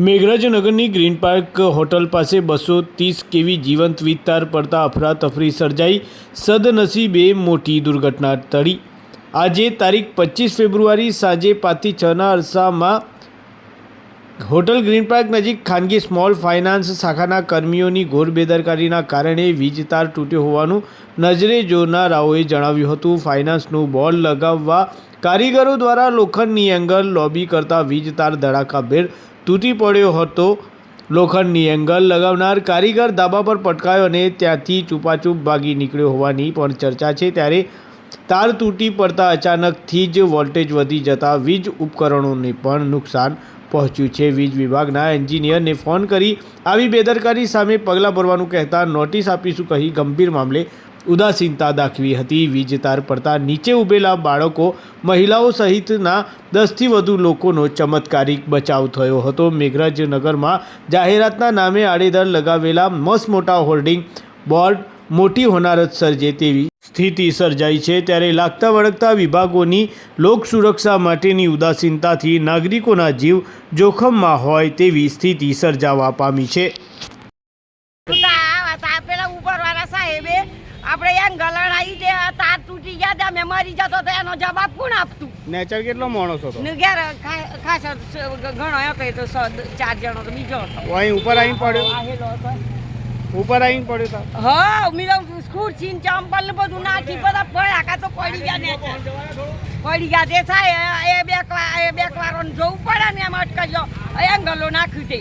મેઘરાજનગરની green park hotel પાસે બસો ત્રીસ કેવી જીવંત વિસ્તાર પડતા અફરાતફરી સર્જાઈ સદનસીબે મોટી દુર્ઘટના ટળી. આજે તારીખ પચીસ ફેબ્રુઆરી સાંજે પાંચથી છના અરસામાં હોટલ ગ્રીન પાર્ક નજીક ખાનગી સ્મોલ ફાઇનાન્સ શાખાના કર્મીઓની ઘોર બેદરકારીના કારણે વીજ તાર તૂટ્યો હોવાનું નજરે જોનારાઓએ જણાવ્યું હતું. ફાઇનાન્સનું બોર્ડ લગાવવા કારીગરો દ્વારા લોખંડની એંગલ લોબી કરતા વીજ તાર ધડાકાભેર તૂટી પડ્યો હતો. લોખંડની એંગલ લગાવનાર કારીગર ધાબા પર પટકાયો અને ત્યાંથી ચૂપાચૂપ ભાગી નીકળ્યો હોવાની પણ ચર્ચા છે. ત્યારે તાર તૂટી પડતા અચાનકથી જ વોલ્ટેજ વધી જતા વીજ ઉપકરણોને પણ નુકસાન પહોંચ્યું છે. વીજ વિભાગના એન્જિનિયરને ફોન કરી આવી બેદરકારી સામે પગલાં ભરવાનું કહેતા નોટિસ આપીશું કહી ગંભીર મામલે ઉદાસીનતા દાખવી હતી. વીજ તાર પડતા નીચે ઊભેલા બાળકો, મહિલાઓ સહિતના દસથી વધુ લોકોનો ચમત્કારિક બચાવ થયો હતો. મેઘરાજનગરમાં જાહેરાતના નામે આડેધડ લગાવેલા મસ્ત મોટા હોર્ડિંગ બોર્ડ મોટી હોનારત સર્જે તેવી સ્થિતિ સર્જાઈ છે ત્યારે લાગતા વળગતા વિભાગોની લોક સુરક્ષા માટેની ઉદાસીનતાથી નાગરિકોના જીવ જોખમમાં હોય તેવી સ્થિતિ સર્જાવા પામી છે. આપણે એમ ગલણ આવી જાય તાર તૂટી ગયા ત્યાં મેં મરી જતો તો એનો જવાબ કોણ આપતું? નેચર કેટલો માણસ હતો ને ઘેર ખાસ ઘણો હતો એ તો ચાર જણો તો બીજો હતો. અહીં ઉપર આવીને પડ્યો? આહેલો હતો. ઉપર આવીને પડ્યો તા. હા મીરા ખુરશી ચંપલ બધું નાખી બધા પડ્યા કા તો પડી ગયા ને પડી ગયા થાય એ બે એ બે વારો જોવું પડે ને એમ અટકાજો એંગલો નાખ્યું તે.